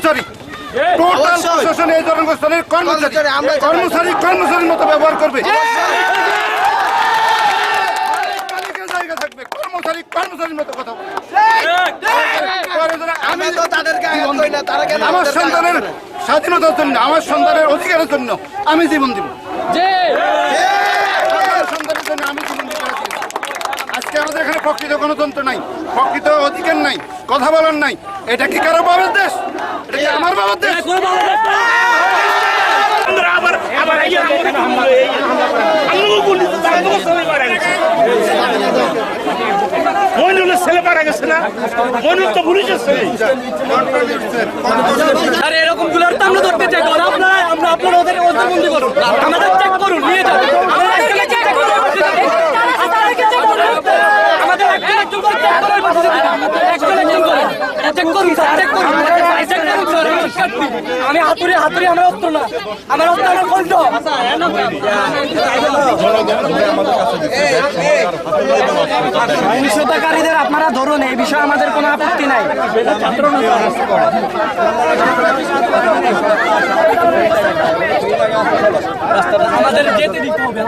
কর্মচারী টোটাল প্রশাসন এই জনগোষ্ঠীর কর্মচারী কর্মচারী, আমরা কর্মচারী কর্মচারীর মতো ব্যবহার করবে কর্মচারী কর্মচারীর মতো কথা আমি তো তাদেরকে আমার সন্তানের স্বাধীনতার জন্য আমার সন্তানের অধিকারের জন্য আমি জীবন দিব আমার সন্তানের জন্য আমি জীবন দিতে রাজি আছি। আজকে আমাদের এখানে প্রকৃত গণতন্ত্র নাই প্রকৃত অধিকার নাই কথা বলার নাই। এটা কি কারও বাবার দেশ? এটা কি আমার বাবার দেশ? আবার আবার এই আমরাও বলি তো তারা তো ছেলে মারা গেছে। মইনুলের ছেলে মারা গেছে না? মইনুল তো পুলিশের ছেলে। আরে এরকমগুলোর তো আমরা ধরতে চাই না। আপনারা আমরা আপনারা ওদের ওদের বন্দি করুন আমাদের আমি হাতুড়ি হাতুড়ি আমার অস্ত্র না আমার অস্ত্র আমার কণ্ঠ সহিংসতাকারীদের আপনারা ধরুন, এই বিষয়ে আমাদের কোনো আপত্তি নাই। আমাদের যেতে দিতে হবে।